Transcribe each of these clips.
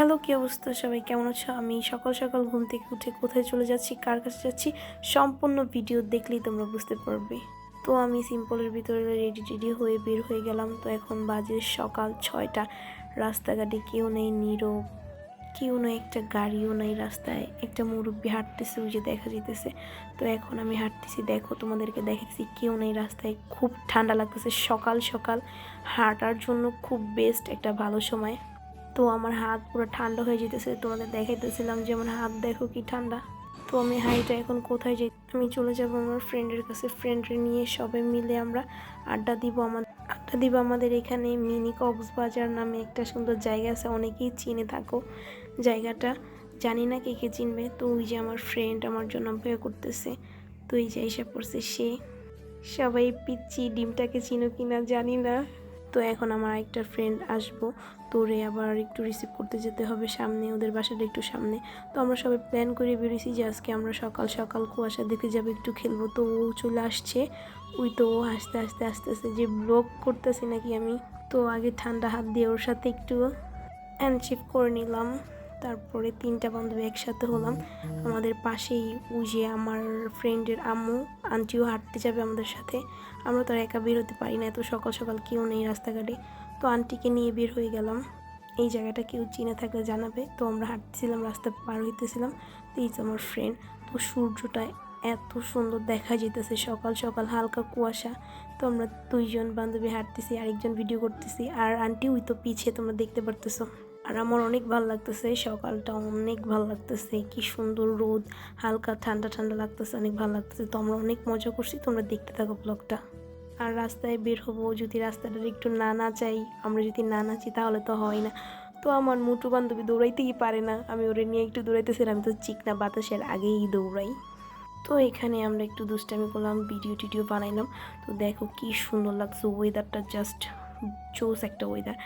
Hello, কী অবস্থা? সবাই কেমন আছো? আমি সকাল সকাল ঘুম থেকে উঠে কোথায় চলে যাচ্ছি, কার কাছে যাচ্ছি, সম্পূর্ণ ভিডিও দেখলেই তোমরা বুঝতে পারবে। তো আমি সিম্পলের ভিতরে রেডি টেডি হয়ে বের হয়ে গেলাম। তো এখন বাজে সকাল ছয়টা। রাস্তাঘাটে কেউ নেই, নীরব। কেউ নেই, একটা গাড়িও নেই রাস্তায়। একটা মুরব্বী হাঁটতেছে, ওই যে দেখা যেতেছে তো এখন আমি হাঁটতেছি, দেখো তোমাদেরকে দেখাচ্ছি কেউ নেই রাস্তায়। খুব ঠান্ডা লাগতেছে সকাল সকাল। হাঁটার জন্য খুব বেস্ট একটা ভালো সময়। তো আমার হাত পুরো ঠান্ডা হয়ে যেতেছে, তোমাদের দেখাইতেছিলাম যে আমার হাত দেখো কি ঠান্ডা। তো আমি হাইটা এখন কোথায় যাই, আমি চলে যাব আমার ফ্রেন্ডের কাছে ফ্রেন্ডের নিয়ে সবাই মিলে আমরা আড্ডা দিব আমার আড্ডা দিব আমাদের এখানে মিনি কক্সবাজার নামে একটা সুন্দর জায়গা আছে, অনেকেই চিনে থাকো জায়গাটা। জানি না কে কে চিনবে, তো ওই যে আমার ফ্রেন্ড আমার জন্য অপেক্ষা করতেছে, তো এই যে এসে পড়ছে সে। সবাই পিচ্ছি, ডিমটাকে চিনো কিনা জানি না। তো এখন আমার একটা ফ্রেন্ড আসব। তোরে আবার একটু রিসিভ করতে যেতে হবে সামনে, ওদের বাসাটা একটু সামনে। তো আমরা সবাই প্ল্যান করে বেরিয়েছি যে আজকে আমরা সকাল সকাল কুয়াশা দেখে যাব, একটু খেলব। তো ও চলে আসছে। ওই তো ও আস্তে আস্তে আস্তে আস্তে যে ব্লগ করতেছি নাকি আমি, তো আগে ঠান্ডা হাত দিয়ে ওর সাথে একটু অ্যানচিভ করে নিলাম। তারপরে তিনটা বান্ধবী একসাথে হলাম। আমাদের পাশেই যে আমার ফ্রেন্ডের আম্মু, আন্টিও হাঁটতে যাবে আমাদের সাথে। আমরা তো আর একা বের হতে পারি না, এত সকাল সকাল কেউ নেই রাস্তাঘাটে। তো আন্টিকে নিয়ে বের হয়ে গেলাম। এই জায়গাটা কেউ চিনে থাকলে জানাবে। তো আমরা হাঁটতেছিলাম, রাস্তা পার হইতেছিলাম। তো এই যে আমার ফ্রেন্ড তো সূর্যটা এত সুন্দর দেখা যেতেছে সকাল সকাল, হালকা কুয়াশা। তো আমরা দুইজন বান্ধবী হাঁটতেছি, আরেকজন ভিডিও করতেছি। আর আন্টি ওই তো পিছিয়ে তোমরা দেখতে পারতেছো। আর আমার অনেক ভালো লাগতেছে সকালটা অনেক ভালো লাগতেছে, কি সুন্দর রোদ, হালকা ঠান্ডা ঠান্ডা লাগতেছে, অনেক ভালো লাগতেছে। তো আমরা অনেক মজা করছি, তোমরা দেখতে থাকো ব্লগটা আর রাস্তায় বের হব, যদি রাস্তাটার একটু না নাচাই আমরা যদি না নাচি তাহলে তো হয় না। তো আমার মুটু বান্ধবী দৌড়াইতেই পারে না, আমি ওরে নিয়ে একটু দৌড়াইতেছিলাম তো চিকনা বাতাসের আগেই দৌড়াই। তো এখানে আমরা একটু দুষ্টামি করলাম ভিডিও টিডিও বানাইলাম। তো দেখো কি সুন্দর লাগছে ওয়েদারটা জাস্ট জোস একটা ওয়েদার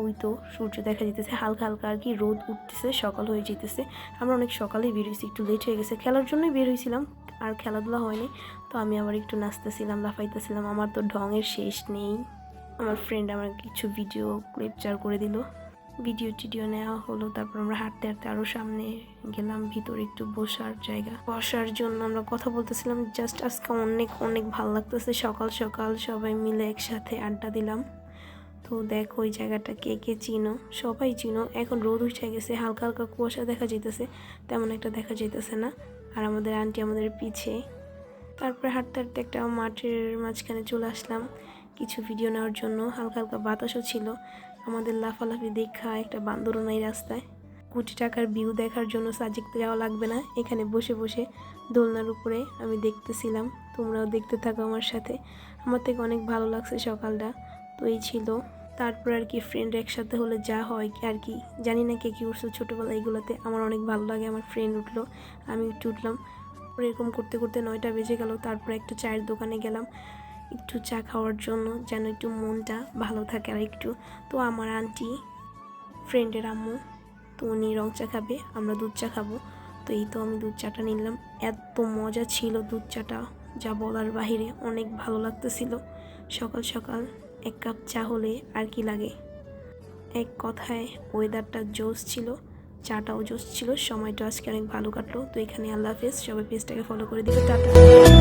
ওই তো সূর্য দেখা যেতেছে হালকা হালকা আর কি রোদ উঠতেছে, সকাল হয়ে যেতেছে আমরা অনেক সকালেই বের হয়েছি একটু লেট হয়ে গেছে। খেলার জন্যই বের হয়েছিলাম আর খেলাধুলা হয়নি। তো আমি আবার একটু নাচতেছিলাম, লাফাইতেছিলাম, আমার তো ঢঙের শেষ নেই। আমার ফ্রেন্ড আমার কিছু ভিডিও ক্লিপচার করে দিল। ভিডিও টিডিও নেওয়া হলো, তারপর আমরা হাঁটতে হাঁটতে আরও সামনে গেলাম, ভিতরে একটু বসার জায়গা। বসার জন্য আমরা কথা বলতেছিলাম জাস্ট আজকে অনেক অনেক ভালো লাগতেছে। সকাল সকাল সবাই মিলে একসাথে আড্ডা দিলাম। তো দেখো ওই জায়গাটা কে কে চিনো? সবাই চিনো। এখন রোদ উঠে গেছে, হালকা হালকা কুয়াশা দেখা যেতেছে তেমন একটা দেখা যেতেছে না। আর আমাদের আন্টি আমাদের পিছে। তারপরে হাঁটতে হাঁটতে একটা মাঠের মাঝখানে চলে আসলাম। কিছু ভিডিও নেওয়ার জন্য। হালকা হালকা বাতাসও ছিল। আমাদের লাফালাফি দেখা একটা বান্দরও নাই রাস্তায়। কোটি টাকার ভিউ দেখার জন্য সাজেকতে যাওয়া লাগবে না। এখানে বসে বসে দোলনার উপরে আমি দেখতেছিলাম। তোমরাও দেখতে থাকো আমার সাথে। আমার থেকে অনেক ভালো লাগছে সকালটা। তো এই ছিল তারপর আর কি ফ্রেন্ড একসাথে হলে যা হয় আর কি। জানি না কে কী উঠছো ছোটোবেলা এগুলোতে। আমার অনেক ভালো লাগে, আমার ফ্রেন্ড উঠল, আমি একটু উঠলাম। এরকম করতে করতে নয়টা বেজে গেল, তারপর একটা চায়ের দোকানে গেলাম, একটু চা খাওয়ার জন্য, যেন একটু মনটা ভালো থাকে আর একটু। তো আমার আন্টি ফ্রেন্ডের আম্মু, তো উনি রং চা খাবে, আমরা দুধ চা খাব। তো এই তো আমি দুধ চাটা নিলাম। এত মজা ছিল দুধ চাটা, যা বলার বাহিরে অনেক ভালো লাগতেছিল। সকাল সকাল এক কাপ চা হলে আর কি লাগে? এক কথায় ওয়েদারটা জোস ছিল, চাটাও জোস ছিল সময়টা আজকে অনেক ভালো কাটলো। তো এখানে আল্লাহ হাফেজ, সবাই পেজটাকে ফলো করে দিবে, টাটা।